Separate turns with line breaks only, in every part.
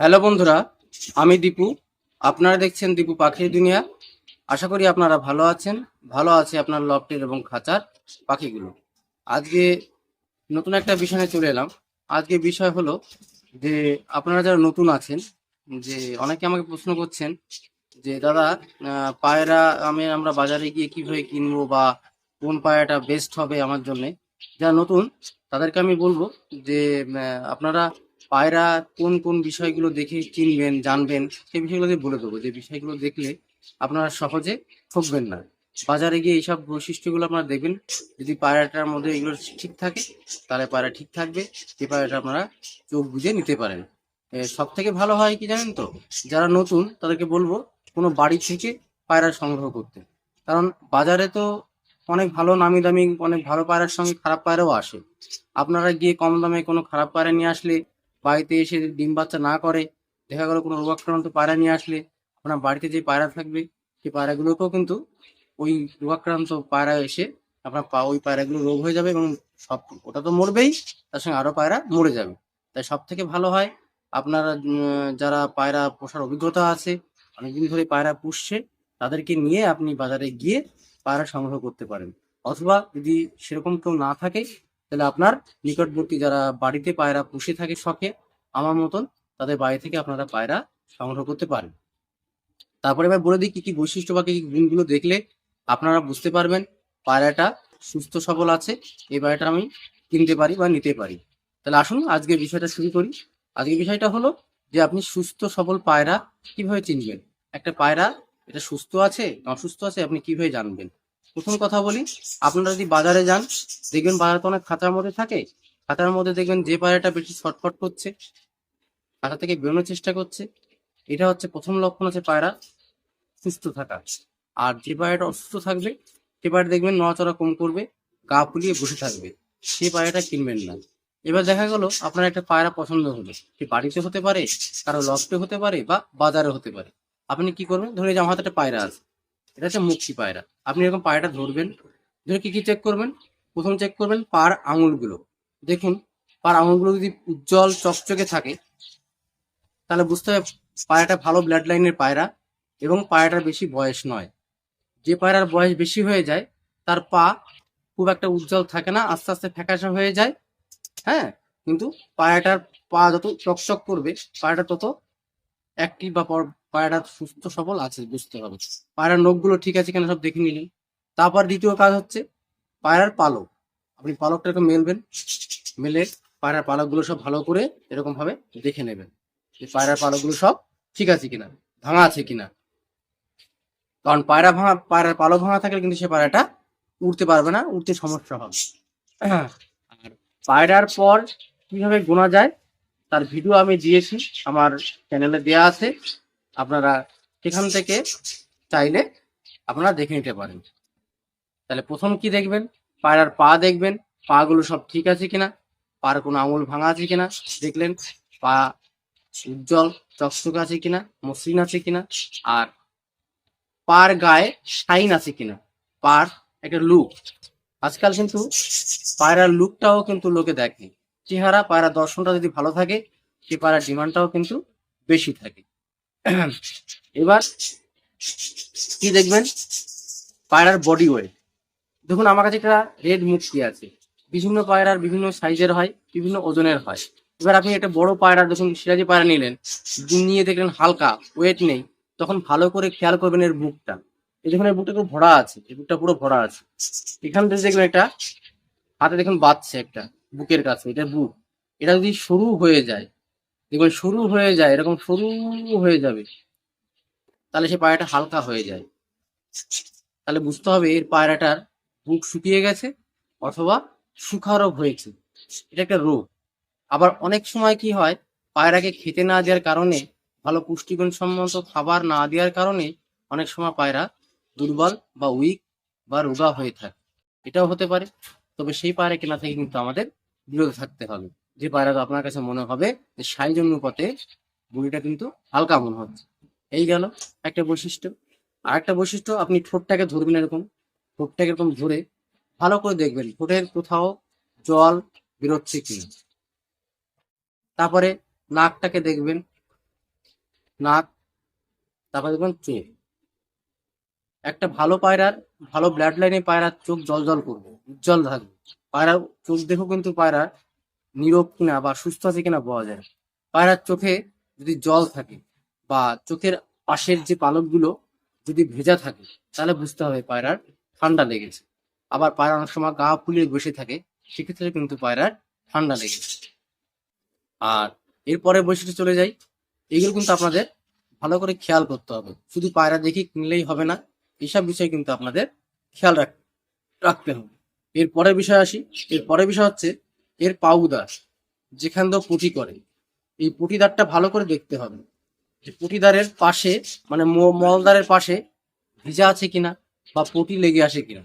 Hello বন্ধুরা, আমি দীপু। আপনারা দেখছেন দীপু পাখির দুনিয়া। আশা করি আপনারা ভালো আছেন, ভালো আছে আপনার লফটের এবং খাঁচার পাখিগুলো। আজকে নতুন একটা বিষয় চলে এলাম। আজকে বিষয় হলো যে, আপনারা যারা নতুন আছেন, যে অনেকে আমাকে প্রশ্ন করছেন যে, দাদা পায়রা আমি আমরা বাজারে গিয়ে কীভাবে কিনবো বা কোন পায়রাটা বেস্ট হবে আমার জন্য? যারা নতুন, তাদেরকে আমি বলব যে আপনারা পায়রা কোন কোন বিষয়গুলো দেখে চিনবেন, জানবেন, সেই বিষয়গুলো বলে দেবো। যে বিষয়গুলো দেখলে আপনারা সহজে ঠকবেন না। বাজারে গিয়ে এইসব বৈশিষ্ট্যগুলো আপনারা দেখবেন। যদি পায়রাটার মধ্যে এগুলো ঠিক থাকে, তাহলে পায়রা ঠিক থাকবে। যে পায়রাটা আপনারা চোখ বুঝে নিতে পারেন। সব থেকে ভালো হয় কি জানেন তো? যারা নতুন, তাদেরকে বলব, কোনো বাড়ি থেকে পায়রা সংগ্রহ করতে। কারণ বাজারে তো অনেক ভালো নামি দামি, অনেক ভালো পায়রার সঙ্গে খারাপ পায়রাও আসে। আপনারা গিয়ে কম দামে কোনো খারাপ পায়রা নিয়ে আসলে বাড়িতে এসে ডিম বাচ্চা না করে, দেখা গেলো কোনো রোগাক্রান্ত পায়রা নিয়ে আসলে আপনার বাড়িতে যে পায়রা থাকবে, সেই পায়রাগুলোকেও কিন্তু ওই রোগাক্রান্ত পায়রা এসে আপনার পা, ওই পায়রাগুলো রোগ হয়ে যাবে এবং সব, ওটা তো মরবেই, তার সঙ্গে আরও পায়রা মরে যাবে। তাই সব থেকে ভালো হয়, আপনারা যারা পায়রা পোষার অভিজ্ঞতা আছে, অনেকদিন ধরে পায়রা পুষছে, তাদেরকে নিয়ে আপনি বাজারে গিয়ে পায়রা সংগ্রহ করতে পারেন। অথবা যদি সেরকম কেউ না থাকে তাহলে আপনার নিকটবর্তী যারা বাড়িতে পায়রা পুষে থাকে শখে, আমার মতন তাদের বাড়ি থেকে আপনারা পায়রা সংগ্রহ করতে পারেন। তারপরে এবার বলে দিই কি কি বৈশিষ্ট্য বা কি কি গুণগুলো দেখলে আপনারা বুঝতে পারবেন পায়রাটা সুস্থ সবল আছে, এই পায়রাটা আমি কিনতে পারি বা নিতে পারি। তাহলে আসুন আজকে বিষয়টা শুরু করি। আজকে বিষয়টা হলো যে আপনি সুস্থ সবল পায়রা কীভাবে চিনবেন? একটা পায়রা এটা সুস্থ আছে অসুস্থ আছে আপনি কীভাবে জানবেন? প্রথম কথা বলি, আপনারা যদি বাজারে যান, দেখবেন বাজার তো অনেক খাতার মধ্যে থাকে। খাতার মধ্যে দেখবেন যে পায়রাটা বেশি ছটফট করছে খাতা থেকে বেরোনোর চেষ্টা করছে। এটা হচ্ছে প্রথম লক্ষণ হচ্ছে পায়রা সুস্থ থাকা। আর যে পায়রাটা অসুস্থ থাকবে, সে পায়রা দেখবেন নড়াচড়া কম করবে, গা ফুলিয়ে বসে থাকবে। সে পায়রাটা কিনবেন না। এবার দেখা গেল, আপনার একটা পায়রা পছন্দ হলো। সে বাড়িতে হতে পারে, কারও লফটে হতে পারে বা বাজারে হতে পারে। আপনি কি করবেন? ধরে যে আমার হাতে একটা পায়রা আছে। এটা হচ্ছে মুক্তি পায়রা। আপনি এরকম পায়রাটা ধরবেন, ধরে কি কি চেক করবেন? প্রথম চেক করবেন পার আঙুলগুলো। দেখুন পার আঙুলগুলো যদি উজ্জ্বল, চকচকে থাকে, তাহলে বুঝতে হবে পায়রাটা ভালো ব্লাড লাইনের পায়রা এবং পায়রাটার বেশি বয়স নয়। যে পায়রার বয়স বেশি হয়ে যায়, তার পা খুব একটা উজ্জ্বল থাকে না, আস্তে আস্তে ফ্যাকাশে হয়ে যায় হ্যাঁ? কিন্তু পায়রাটার পা যত চকচক করবে, পায়রাটা তত অ্যাক্টিভ বা পায়রাটা সুস্থ, সবল আছে, বুঝতে হবে পায়রার নখগুলো ঠিক আছে কিনা সব দেখে নিলেন। তারপর দ্বিতীয় কাজ হচ্ছে পায়রার পালক। আপনি পালকটা এরকম মেলবেন, মেলে পায়রার পালকগুলো সব ভালো করে এরকম ভাবে দেখে নেবেন যে পায়রার পালকগুলো সব ঠিক আছে কিনা, ভাঙা আছে কিনা। কারণ পায়রা ভাঙা, পায়রার পালক ভাঙা থাকলে কিন্তু সে পায়রাটা উড়তে পারবে না, উড়তে সমস্যা হবে। আর পায়রার পর কীভাবে গোনা যায়, তার ভিডিও আমি দিয়েছি, আমার চ্যানেলে দেয়া আছে। আপনারা সেখান থেকে চাইলে আপনারা দেখে নিতে পারেন। তাহলে প্রথম কি দেখবেন? পায়রার পা দেখবেন। পা গুলো সব ঠিক আছে কিনা? পার কোনো আঙুল ভাঙা আছে কিনা? দেখলেন পা উজ্জ্বল, চকচক আছে কিনা? মসৃণ আছে কিনা? আর পার গায়ে শাইন আছে কিনা? পার একটা লুক। আজকাল কিন্তু পায়রার লুকটাও কিন্তু লোকে দেখে। চেহারা পায়রা দর্শনটা যদি ভালো থাকে, সে পায়রার ডিমান্ডটাও কিন্তু বেশি থাকে। এবার কি দেখবেন? পায়রার বডি ওয়েট দেখুন, আমার কাছে একটা রেড মুক্তি আছে। বিভিন্ন পায়রার বিভিন্ন সাইজের হয়, বিভিন্ন ওজনের হয়। এবার আপনি একটা বড় পায়রা দেখুন সিরাজি পায়রা নিলেন নিয়ে দেখলেন হালকা ওয়েট নেই, তখন ভালো করে খেয়াল করবেন এর বুকটা এই দেখুন, এর বুকটা পুরো ভরা আছে এই বুকটা পুরো ভরা আছে। এখান থেকে দেখবেন একটা, হাতে দেখুন বাঁধছে একটা, বুকের কাছে, এটা বুক। এটা যদি শুরু হয়ে যায় দেখবেন শুরু হয়ে যায়, এরকম শুরু হয়ে যাবে, তাহলে সে পায়রাটা হালকা হয়ে যায়। তাহলে বুঝতে হবে এর পায়রাটার বুক শুকিয়ে গেছে অথবা শুখা রোগ হয়েছে। এটা একটা রোগ। আবার অনেক সময় কি হয়, পায়রাকে খেতে না দেওয়ার কারণে, ভালো পুষ্টিগুণ সম্মত খাবার না দেওয়ার কারণে অনেক সময় পায়রা দুর্বল বা উইক বা রোগা হয়ে থাকে। এটাও হতে পারে। তবে সেই পায়রা কেনা থেকে কিন্তু আমাদের বিরত থাকতে হবে। যে পায়রাটা আপনার কাছে মনে হবে যে সাইজ অনুপাতে বুড়িটা কিন্তু হালকা মনে হচ্ছে। এই গেল একটা বৈশিষ্ট্য। আর একটা বৈশিষ্ট্য, আপনি ঠোঁটটাকে ধরবেন এরকম, ঠোঁটটাকে এরকম ধরে ভালো করে দেখবেন ঠোঁটের কোথাও জল বেরোচ্ছে কিনা। তারপরে নাকটাকে দেখবেন, নাক, তারপরে দেখবেন চোখ। একটা ভালো পায়রার, ভালো ব্লাড লাইনে পায়রার চোখ জল জল করবে, উজ্জ্বল থাকবে। পায়রা চোখ দেখো কিন্তু পায়রা নীরব কিনা বা সুস্থ আছে কিনা পাওয়া যায় পায়রার চোখে যদি জল থাকে বা চোখের পাশের যে পালকগুলো যদি ভেজা থাকে, তাহলে বুঝতে হবে পায়রার ঠান্ডা লেগেছে। আবার পায়রা অনেক সময় গা ফুলিয়ে বসে থাকে, সেক্ষেত্রে কিন্তু পায়রার ঠান্ডা লেগেছে। আর এরপরে বৈশিষ্ট্য চলে যাই, এগুলো কিন্তু আপনাদের ভালো করে খেয়াল করতে হবে। শুধু পায়রা দেখে কিনলেই হবে না এইসব বিষয় কিন্তু আপনাদের খেয়াল রাখ, রাখতে হবে। এর পরের বিষয় আসি। এর পরের বিষয় হচ্ছে এর পাউদার যেখান দিয়ে পুঁটি করে। এই পুঁটিদারটা ভালো করে দেখতে হবে যে পুঁটিদারের পাশে মানে মলদারের পাশে ভিজা আছে কিনা বা পুঁটি লেগে আসে কিনা।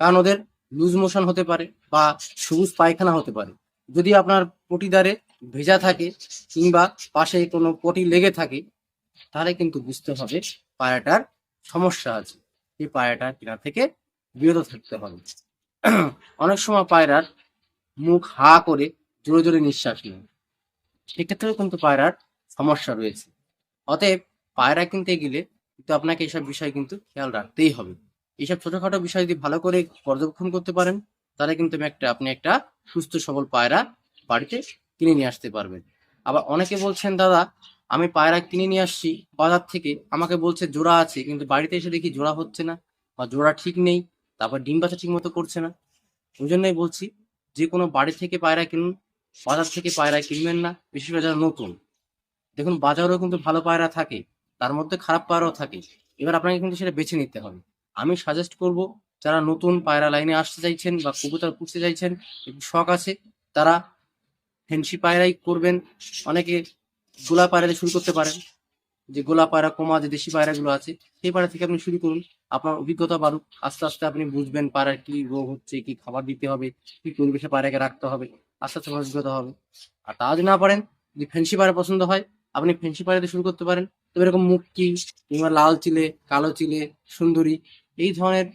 কারণ ওদের লুজ মোশন হতে পারে বা সবুজ পায়খানা হতে পারে। যদি আপনার পটিদারে ভেজা থাকে কিংবা পাশে কোনো পটি লেগে থাকে, তাহলে কিন্তু বুঝতে হবে পায়রাটার সমস্যা আছে। এই পায়রাটা কিনা থেকে বিরত থাকতে হবে। অনেক সময় পায়রার মুখ হা করে জোরে জোরে নিঃশ্বাস নেয়। সেক্ষেত্রেও কিন্তু পায়রার সমস্যা রয়েছে। অতএব পায়রা কিনতে গেলে কিন্তু আপনাকে এইসব বিষয় কিন্তু খেয়াল রাখতেই হবে। এইসব ছোটখাটো বিষয় যদি ভালো করে পর্যবেক্ষণ করতে পারেন, তাহলে কিন্তু একটা, আপনি একটা সুস্থ, সবল পায়রা বাড়িতে কিনে নিয়ে আসতে পারবেন। আবার অনেকে বলছেন, দাদা, আমি পায়রা কিনে নিয়ে আসছি, বাজার থেকে। আমাকে বলছে জোড়া আছে, কিন্তু বাড়িতে এসে দেখি জোড়া হচ্ছে না বা জোড়া ঠিক নেই, তারপর ডিম বাচ্চা ঠিক মতো করছে না। ওই জন্যই বলছি যে কোনো বাড়ি থেকে পায়রা কিনুন, বাজার থেকে পায়রা কিনবেন না করে যারা নতুন। দেখুন, বাজারেও কিন্তু ভালো পায়রা থাকে, তার মধ্যে খারাপ পায়রাও থাকে। এবার আপনাকে কিন্তু সেটা বেছে নিতে হবে। আমি সাজেস্ট করব, যারা নতুন পায়রা লাইনে আসতে চাইছেন বা কবুতর পুষতে চাইছেন, একটু শখ আছে, তারা ফেন্সি পায়রাই করবেন। অনেকে গোলা পায়রা শুরু করতে পারেন। যে গোলা পায়রা, কমা, যে দেশি পায়রাগুলো আছে, সেই পায়রা থেকে আপনি শুরু করুন। আপনার অভিজ্ঞতা বাড়ুক। আস্তে আস্তে আপনি বুঝবেন পায়রার কি রোগ হচ্ছে, কি খাবার দিতে হবে, কি পরিবেশে পায়রাকে রাখতে হবে। আস্তে আস্তে অভিজ্ঞতা হবে। আর তা যদি না পারেন, যদি ফেন্সি পায়রা পছন্দ হয়, আপনি ফেন্সি পায়রা দিয়ে শুরু করতে পারেন। তবে এরকম মুক্তি কিংবা লাল চিলে, কালো চিলে, সুন্দরী, এই ধরনের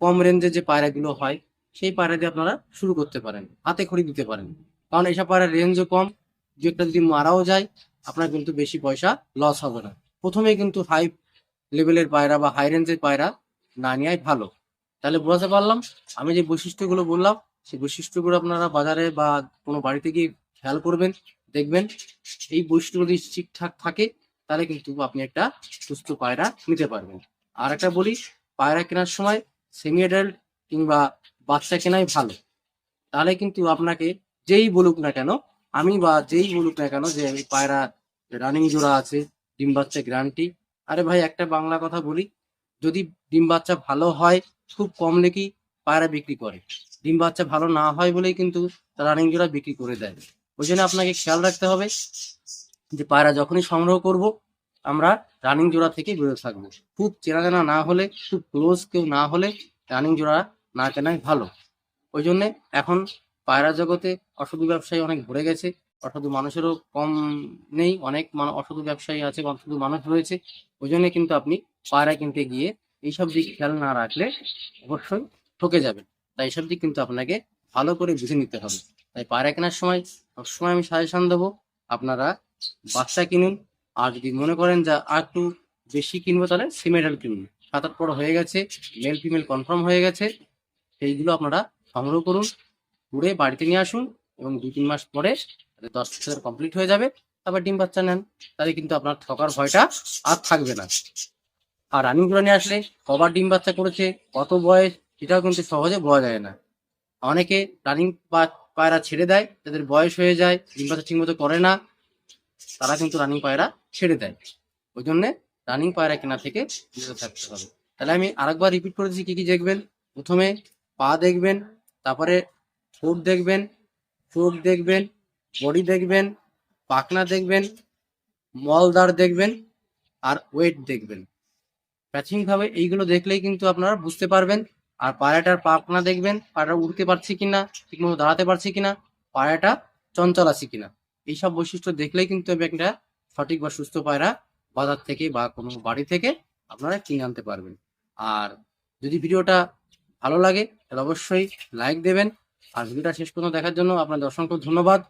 কম রেঞ্জের যে পায়রাগুলো হয়, সেই পায়রা দিয়ে আপনারা শুরু করতে পারেন। হাতে খড়ি দিতে পারেন। কারণ এইসব পায়রার রেঞ্জও কম। দু একটা যদি মারাও যায় আপনার কিন্তু বেশি পয়সা লস হবে না। প্রথমে কিন্তু হাই লেভেলের পায়রা বা হাই রেঞ্জের পায়রা না নেওয়াই ভালো। তাহলে বোঝাতে পারলাম, আমি যে বৈশিষ্ট্যগুলো বললাম, সেই বৈশিষ্ট্যগুলো আপনারা বাজারে বা কোনো বাড়িতে গিয়ে খেয়াল করবেন, দেখবেন, এই বৈশিষ্ট্য যদি ঠিকঠাক থাকে, তাহলে কিন্তু আপনি একটা সুস্থ পায়রা নিতে পারবেন। আর একটা বলি, পায়রা কেনার সময় সেমি অ্যাডাল্ট কিংবা বাচ্চা কেনাই ভালো। তাহলে কিন্তু আপনাকে যেই বলুক না কেন, আমি বা যেই বলুক না কেন যে এই পায়রা রানিং জোড়া আছে, ডিম বাচ্চা গ্যারান্টি আরে ভাই, একটা বাংলা কথা বলি, যদি ডিম বাচ্চা ভালো হয়, খুব কম লেখি পায়রা বিক্রি করে। ডিম বাচ্চা ভালো না হয় বলেই কিন্তু রানিং জোড়া বিক্রি করে দেয়। ওই জন্য আপনাকে খেয়াল রাখতে হবে যে পায়রা যখনই সংগ্রহ করব, আমরা রানিং জোড়া থেকে বেরোতে থাকব। খুব চেনা জানা না হলে, খুব ক্লোজ কেউ না হলে রানিং জোড়া না কেনাই ভালো। ওই জন্যে এখন পায়রা জগতে অসাধু ব্যবসায়ী অনেক ভরে গেছে। অসাধু মানুষেরও কম নেই, অনেক অসাধু ব্যবসায়ী আছে, অসাধু মানুষ রয়েছে। ওই জন্য কিন্তু আপনি পায়রা কিনতে গিয়ে এইসব দিক খেয়াল না রাখলে অবশ্যই ঠকে যাবেন। তাই এইসব দিক কিন্তু আপনাকে ভালো করে বুঝে নিতে হবে। তাই পায়রা কেনার সময় সবসময় আমি সাজেশন দেবো, আপনারা বাচ্চা কিনুন, আর যদি মনে করেন যে আর একটু বেশি কিনবো তাহলে সিমেডাল কিনুন। সাত আট পর হয়ে গেছে মেল ফিমেল কনফার্ম হয়ে গেছে, সেইগুলো আপনারা সংগ্রহ করুন, ঘুরে বাড়িতে নিয়ে আসুন এবং দু তিন মাস পরে দশ বছর কমপ্লিট হয়ে যাবে। তারপর ডিম বাচ্চা নেন তাহলে কিন্তু আপনার ঠকার ভয়টা আর থাকবে না। আর রানিং জোড়া আসলে কবার ডিম বাচ্চা করেছে, কত বয়স সেটাও কিন্তু সহজে বোঝা যায় না। অনেকে রানিং পায়রা ছেড়ে দেয়, তাদের বয়স হয়ে যায়, ডিম বাচ্চা ঠিক মতো করে না, তারা কিন্তু রানিং পায়রা ছেড়ে দেয়। ওই জন্যে রানিং পায়রা কেনা থেকে বিরত থাকতে হবে। তাহলে আমি আরেকবার রিপিট করে দিচ্ছি কী কি দেখবেন? প্রথমে পা দেখবেন, তারপরে ঠোঁট দেখবেন, চোখ দেখবেন বডি দেখবেন, পাখনা দেখবেন মলদার দেখবেন, আর ওয়েট দেখবেন। প্রাথমিকভাবে এইগুলো দেখলেই কিন্তু আপনারা বুঝতে পারবেন, আর পায়রাটার পাখনা দেখবেন, পায়রাটা উঠতে পারছে কিনা, ঠিকমতো দাঁড়াতে পারছে কিনা, পায়রাটা চঞ্চল আছে কিনা। এইসব বৈশিষ্ট্য দেখলেই কিন্তু একটা সঠিক বা সুস্থ পায়রা বাজার থেকে বা কোনো বাড়ি থেকে আপনারা কিনে আনতে পারবেন। আর যদি ভিডিওটা ভালো লাগে, তাহলে অবশ্যই লাইক দেবেন। আর ভিডিওটা শেষ পর্যন্ত দেখার জন্য আপনাদের অসংখ্য ধন্যবাদ।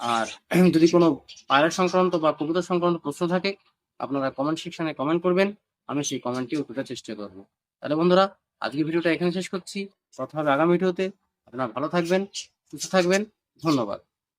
আর যদি কোনো পায়রা সংক্রান্ত বা কবিতা সংক্রান্ত প্রশ্ন থাকে, আপনারা কমেন্ট সেকশনে কমেন্ট করবেন, আমি সেই কমেন্টটি উত্তরের চেষ্টা করব। তাহলে বন্ধুরা আজকে ভিডিওটা এখানে শেষ করছি। কথা হবে আগামী ভিডিওতে। আপনারা ভালো থাকবেন, সুস্থ থাকবেন। ধন্যবাদ।